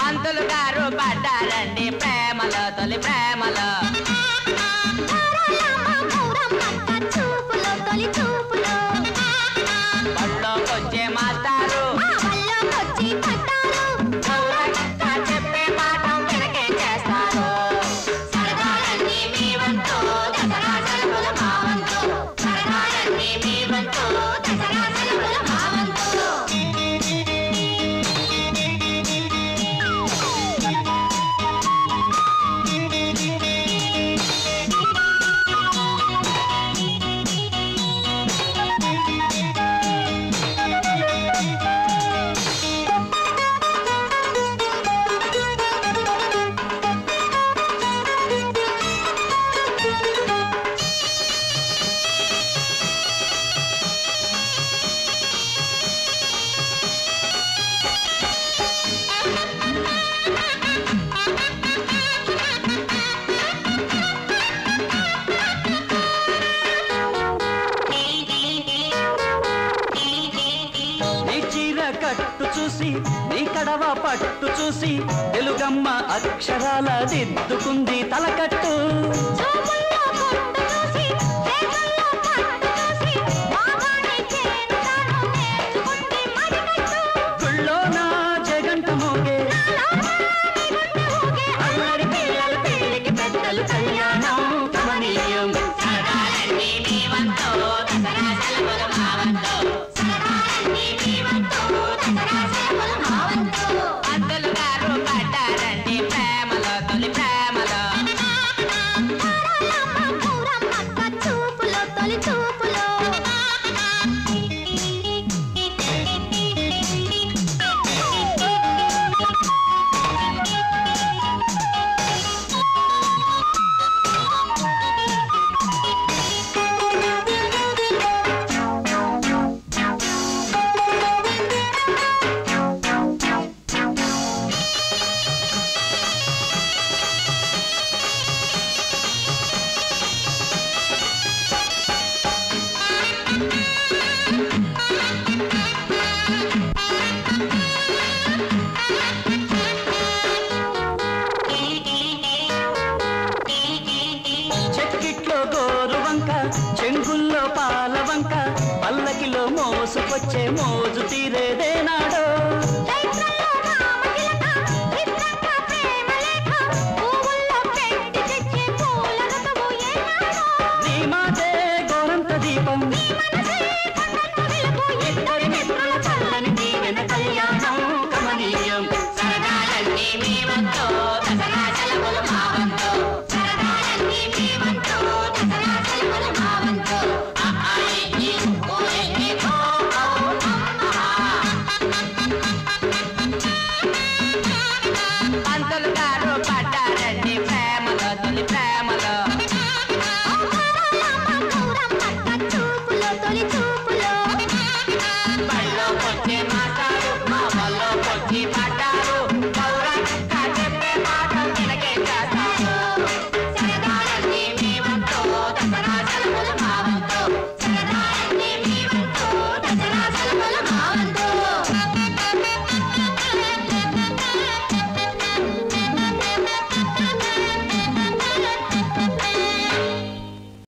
పంతులు గారు పడ్డారండి ప్రేమలో తొలి ప్రేమలో. 大家来。కట్టు చూసి నీ కడవ పట్టు చూసి తెలుగమ్మ అక్షరాల దిద్దుకుంది తలకట్టు. मोज तीरे दे।